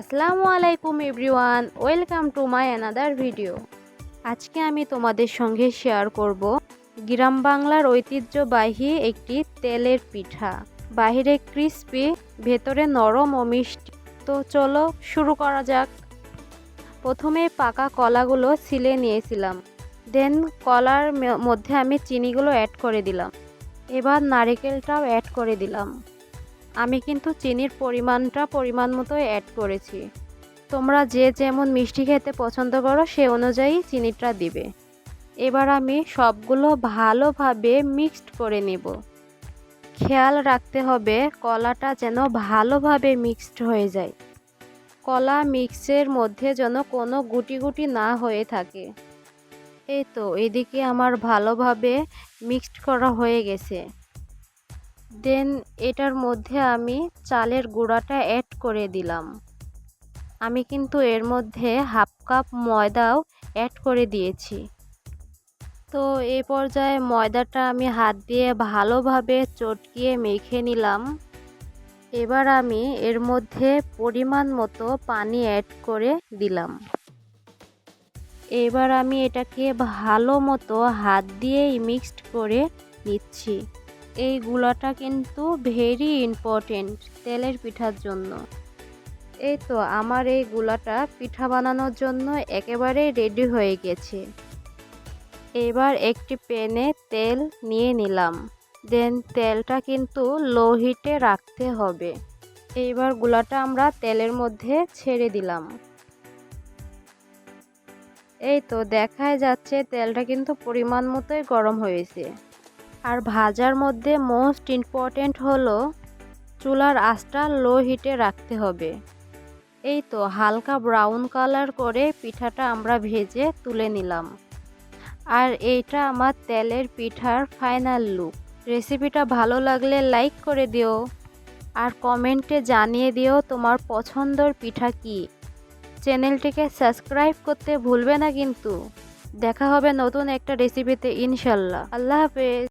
আসসালামু আলাইকুম everyone, welcome to my another video. আজকে আমি তোমাদের সঙ্গে শেয়ার করব গ্রাম বাংলার ঐতিহ্যবাহী একটি তেলের পিঠা। বাহিরে ক্রিস্পি, ভেতরে নরম ও মিষ্টি। তো চলো শুরু করা যাক। প্রথমে পাকা কলাগুলো ছিলে নিয়েছিলাম। দেন কলার মধ্যে আমি চিনিগুলো অ্যাড করে দিলাম। এবার নারিকেলটাও অ্যাড করে দিলাম। আমি কিন্তু চিনির পরিমাণটা পরিমাণ মতো অ্যাড করেছি। তোমরা যে যেমন মিষ্টি খেতে পছন্দ করো, সে অনুযায়ী চিনিটা দিবে। এবার আমি সবগুলো ভালোভাবে মিক্সড করে নেব। খেয়াল রাখতে হবে কলাটা যেন ভালোভাবে মিক্সড হয়ে যায়। কলা মিক্সের মধ্যে যেন কোনো গুটি গুটি না হয়ে থাকে। এই তো, এদিকে আমার ভালোভাবে মিক্সড করা হয়ে গেছে। দেন এটার মধ্যে আমি চালের গুঁড়াটা অ্যাড করে দিলাম। আমি কিন্তু এর মধ্যে হাফ কাপ ময়দাও অ্যাড করে দিয়েছি। তো এই পর্যায়ে ময়দাটা আমি হাত দিয়ে ভালোভাবে চটকিয়ে মেখে নিলাম। এবার আমি এর মধ্যে পরিমাণ মতো পানি অ্যাড করে দিলাম। এবার আমি এটাকে ভালো মতো হাত দিয়েই মিক্সড করে নিচ্ছি। এই গুলাটা কিন্তু ভেরি ইম্পর্টেন্ট তেলের পিঠার জন্য। এই তো আমার এই গুলাটা পিঠা বানানোর জন্য একেবারে রেডি হয়ে গেছে। এবার একটি প্যানে তেল নিয়ে নিলাম। দেন তেলটা কিন্তু লো হিটে রাখতে হবে। এইবার গুলাটা আমরা তেলের মধ্যে ছেড়ে দিলাম। এই তো দেখাই যাচ্ছে তেলটা কিন্তু পরিমাণ মতোই গরম হয়েছে। আর ভাজার মধ্যে মোস্ট ইম্পর্টেন্ট হলো চুলার আঁচটা লো হিটে রাখতে হবে। এই তো হালকা ব্রাউন কালার করে পিঠাটা আমরা ভেজে তুলে নিলাম। আর এইটা আমার তেলের পিঠার ফাইনাল লুক রেসিপিটা ভালো লাগলে লাইক করে দিও। আর কমেন্টে জানিয়ে দিও তোমার পছন্দর পিঠা কি। চ্যানেলটিকে সাবস্ক্রাইব করতে ভুলবে না কিন্তু। দেখা হবে নতুন একটা রেসিপিতে ইনশাল্লাহ। আল্লাহ হাফেজ।